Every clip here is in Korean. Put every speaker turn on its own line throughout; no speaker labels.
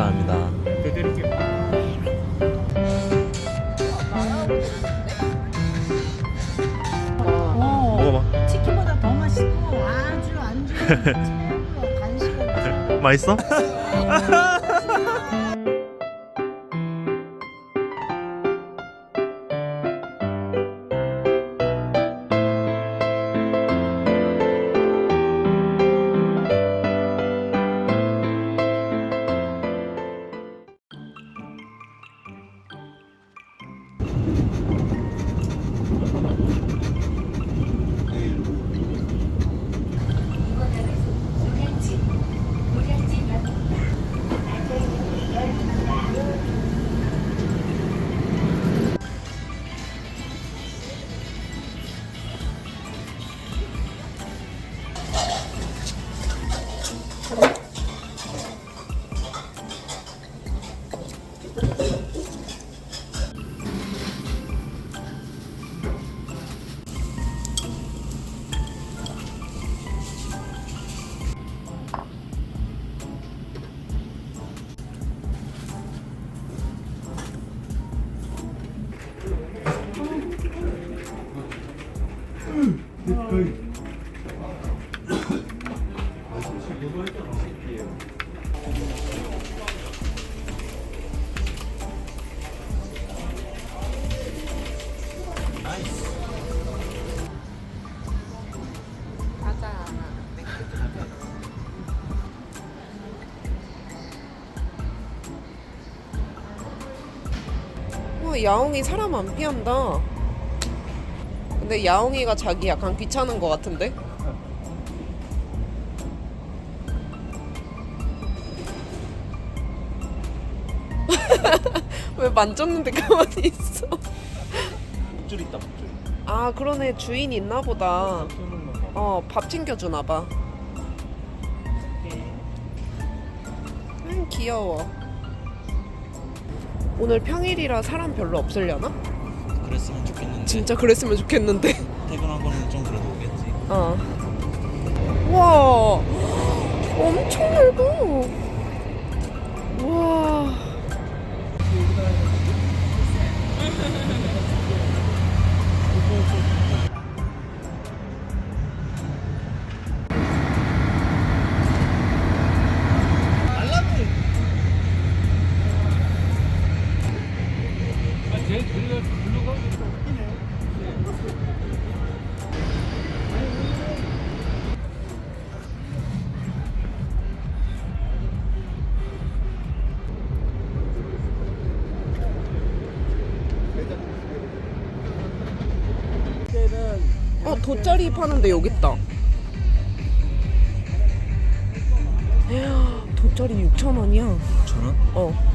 감사합니다.
어,
먹어봐.
치킨보다 더 맛있고 아주 안주 최고로 간식을
맛있어?
와, 야옹이 사람 안 피한다. 근데 야옹이가 자기 약간 귀찮은 것 같은데? 왜 만졌는데 가만히 있어?
목줄 있다 목줄.
아 그러네 주인 있나 보다. 어밥 챙겨주나 봐. 음 귀여워. 오늘 평일이라 사람 별로 없으려나?
그랬으면 좋겠는데.
진짜 그랬으면 좋겠는데.
퇴근한 거는 좀 그래도 오겠지.
어. 와, 엄청 넓어. 와. 어, 돗자리 파는데 여기 있다. 이야, 돗자리 6천 원이야.
천 원?
어.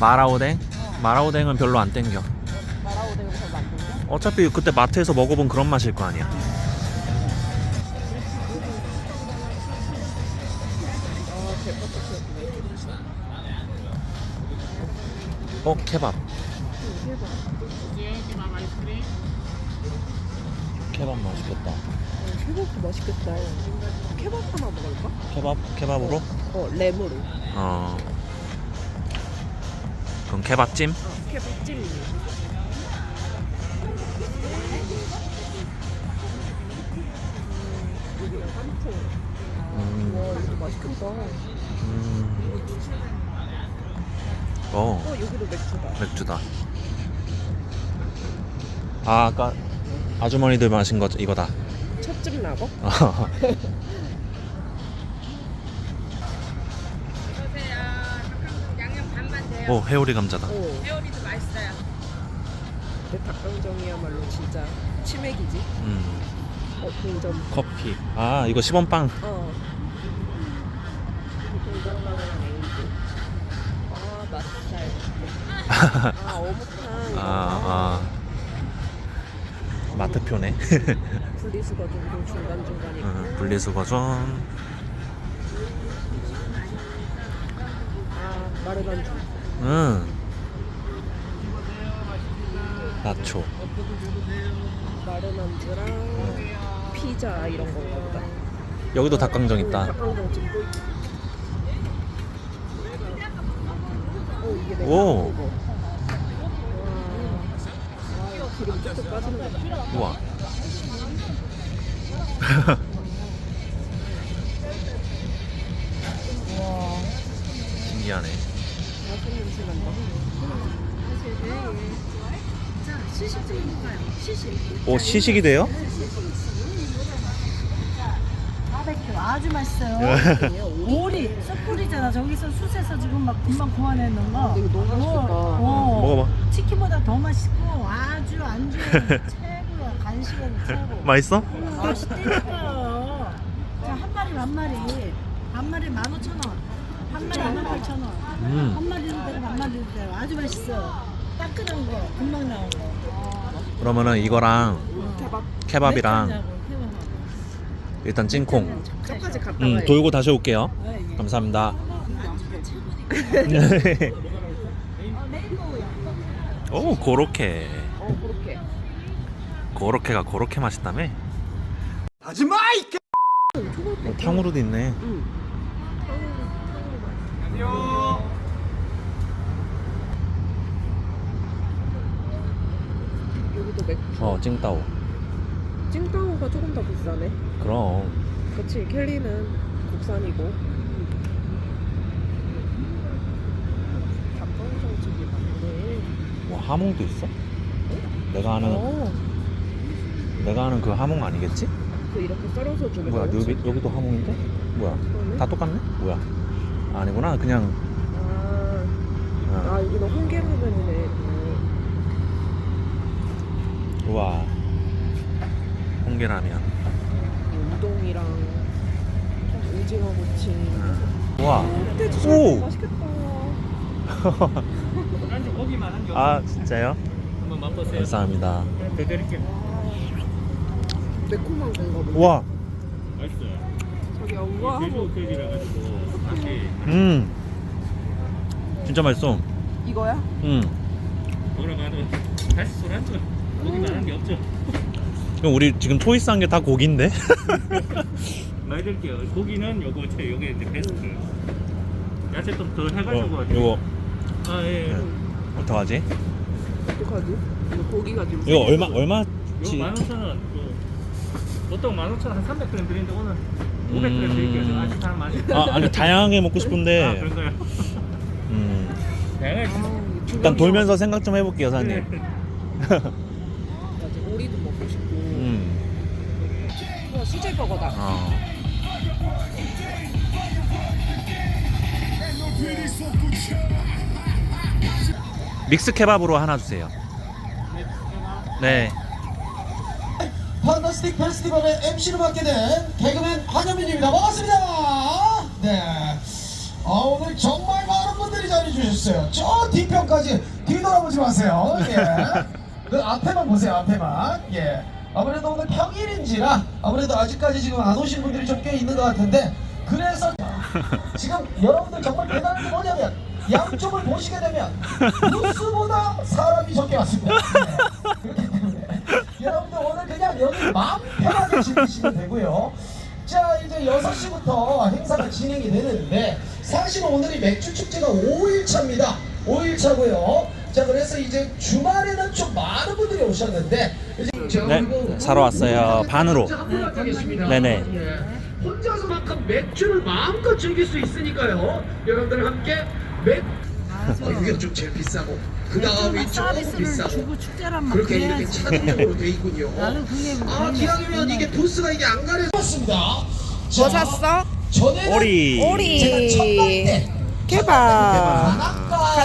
마라오뎅? 마라오뎅은 별로 안 땡겨.
마라오뎅은 별로 안 땡겨?
어차피 그때 마트에서 먹어본 그런 맛일 거 아니야. 어 케밥. 케밥 맛있겠다.
케밥도 맛있겠다. 케밥 하나 먹을까?
케밥 케밥으로?
어, 램으로.
어.
여기는 한통.
음,
와, 이거 맛있겠다.
음. 어
어, 여기도 맥주다.
맥주다. 아 아까 아주머니들 마신 거 이거다.
첫집 라거?
오 회오리 감자다.
어.
회오리도 맛있어요.
근데 닭강정이야말로 진짜 치맥이지.
음.
어, 동전.
커피. 아 이거 10원 빵.
어. 아, 맛살. 아, 어묵탕.
아 아. 마트표네.
분리수거 정도 중간 중간에.
응, 분리수거점.
아 마르반주.
응. 나초.
마르반주랑 피자 이런 건가 보다.
여기도 닭강정 있다.
닭강정 찍고 있- 오 이게 내가
오.
먹은 거. 와, 와 기름 쭉쭉 빠지는 거 봐.
우와.
와
시식 좀 해볼까요? 시식.
오 시식이 돼요?
바베큐 아주 맛있어요. 오리, 숯불이잖아. 저기서 숯에서 지금 막 금방 구워내는 거.
이거 너무 맛있겠다.
어,
먹어봐.
치킨보다 더 맛있고 아주 안주 최고야. 간식은 최고.
맛있어?
맛있다니까요. 자, 한 마리 만 마리. 한 마리 만 오천 원. 한 마리 만 팔천 원.
음.
한 마리도 되고 만 마리도 되고 아주 맛있어. 따끈한 거, 금방 나온 거.
그러면은 이거랑
케밥
케밥이랑. 일단 찐콩.
갔다가
음, 돌고 다시 올게요.
네, 예.
감사합니다. 오, 고로케.
어 그렇게
고로케가 고로케 맛있다며?
하지마 이
어, 탕후루도 있네.
응. 여기도 맥주
어, 찡따오.
찡따오가 조금 더 비싸네
그럼.
그치 켈리는 국산이고
뭐 하몽도 있어? 내가 아는
어,
내가 아는 그 하몽 아니겠지?
그 이렇게 썰어서 주는
뭐야? 여기 여기도 하몽인데? 뭐야? 다 똑같네? 뭐야? 아니구나 그냥
아,
어.
아 여기는 홍게라면이네 음,
우와 홍게라면.
우동이랑 오징어 무침
우와.
흑돼지
오!
맛있겠다.
아 진짜요? 감사합니다.
매콤한 건가 보네.
우와.
자기야 우와. 하고
음. 진짜 맛있어.
이거야?
음.
돌아가는 다시 소란죠 고기 많은 게 없죠
그럼 우리 지금 초이스한 게 다 고기인데?
많이 드릴게요 고기는 요거 제 요게 이제 베스트 야채 좀덜 해가지고
어, 이거
아예
네. 어떡하지?
어떡하지? 이거 고기가 지금
이거 얼마
요
얼마치?
15,000원 그 보통 15,000원 한 300g 드리는데 오늘 500g 드릴게요 저 아직 사람 많이
아 아니 다양하게 먹고
아
싶은데
그런가요?
음
다양하게
일단 돌면서 생각 좀 해볼게요 사장님
맞아 오리도 먹고 싶고
음
우와 수제 버거다
어. 믹스 케밥으로 하나 주세요. 네.
판타스틱 페스티벌의 MC를 맡게 된 개그맨 한현민입니다. 반갑습니다. 네. 아, 오늘 정말 많은 분들이 자리해 주셨어요. 저 뒤편까지 뒤돌아보지 마세요. 예. 그 앞에만 보세요. 앞에만. 예. 아무래도 오늘 평일인지라 아무래도 아직까지 지금 안 오신 분들이 좀 꽤 있는 것 같은데 그래서 지금 여러분들 정말 대단한 게 뭐냐면 양쪽을 보시게 되면 뉴스보다 사람이 적게 왔습니다. 네. 그렇기 때문에 여러분들 오늘 그냥 여기 마음 편하게 즐기시면 되고요. 자 이제 6시부터 행사가 진행이 되는데 사실 오늘이 맥주 축제가 5일차입니다. 5일차고요. 자 그래서 이제 주말에는 좀 많은 분들이 오셨는데 이제
네, 사러 왔어요. 반으로. 네네.
혼자서만큼 맥주를 마음껏 즐길 수 있으니까요. 여러분들 함께 맥 어, 이게 좀 제일 비싸고 그 다음이
서비스를
비싸고 그렇게 이렇게. 차등적으로 돼 있군요. 아 기왕이면 이게 부스가 이게 안 가려졌습니다.
뭐 샀어?
전에는
오리.
오리
제가 첫날 때
케밥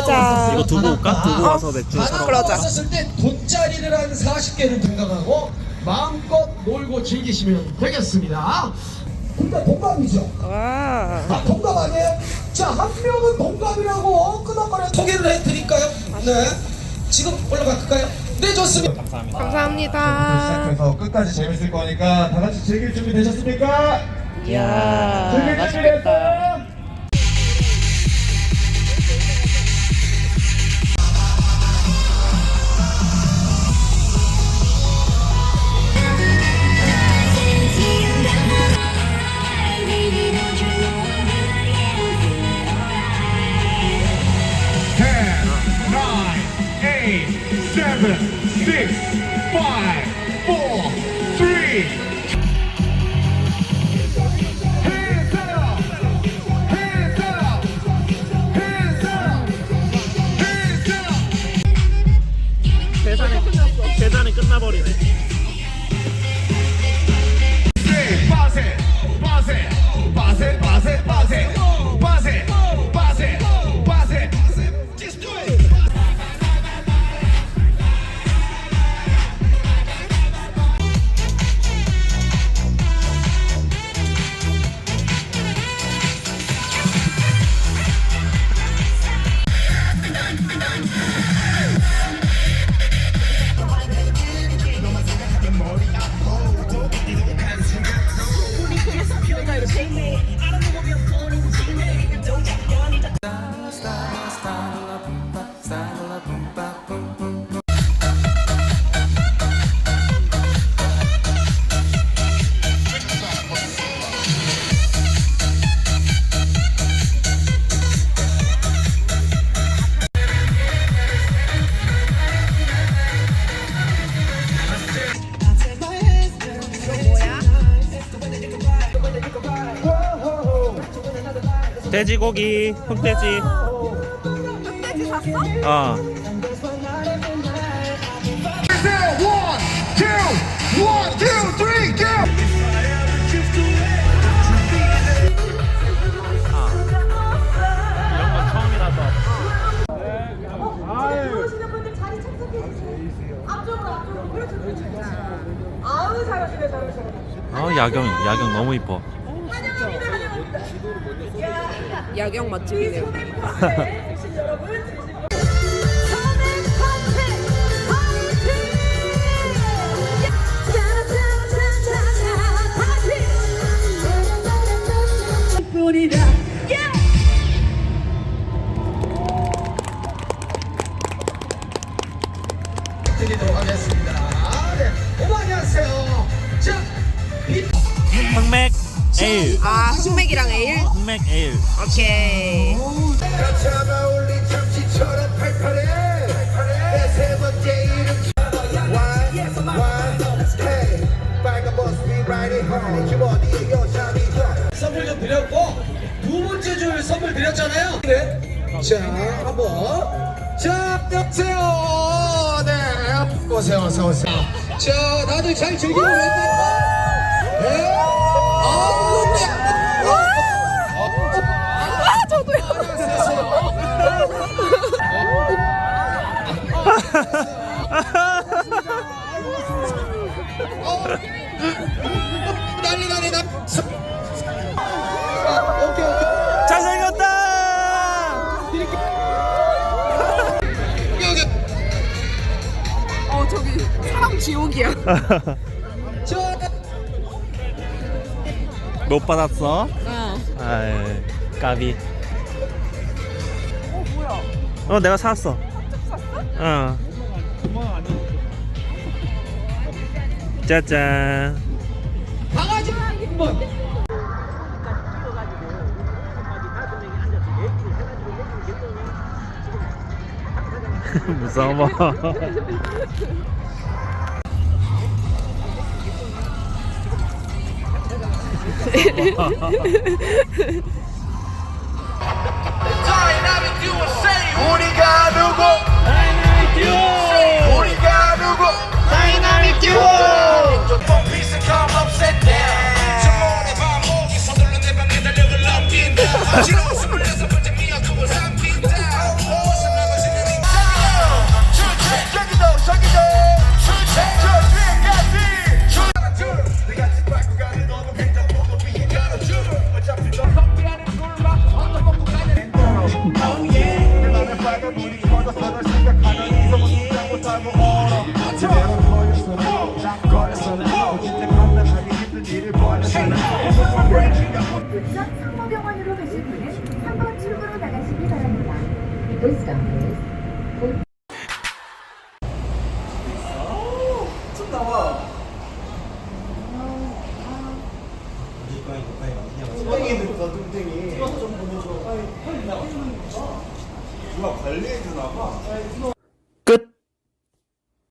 맞아.
이거 두고 올까? 두고 아, 와서 맥주 사러.
그러자.
왔었을 때 돗자리를 한 40개를 등장하고 마음껏 놀고 즐기시면 되겠습니다. 일단 동감이죠.
와.
아, 동감 아니에요? 자, 한 명은 동감이라고 어, 끄덕거려 소개를 해드릴까요? 네. 지금 올라갈까요?
네, 좋습니다.
감사합니다. 감사합니다.
시작해서 끝까지 재밌을 거니까 다 같이 즐길 준비 되셨습니까?
이야.
즐길 준비 됐어요?
맛있겠다.
돼지고기, 흑돼지. 흑돼지 샀어? 어.
아우 잘하시네 잘하시네
아 어, 야경 야경 너무 이뻐.
야경 맛집이네요. 오케이.
선물 좀 드렸고 두 번째 줄 선물 드렸잖아요. 네. 자 한번 자 뼈세요. 네 오세요 오세요 오세요. 자 다들 잘 즐기고 있나요? 네. 아,
노파났어.
못 받았어?
응.
아 까비 어 내가 샀어. 어. 짜잔.
강아지 한번.
무서워.
Obrigado, gol! Dynamite Duo! Obrigado, gol! Dynamite Duo!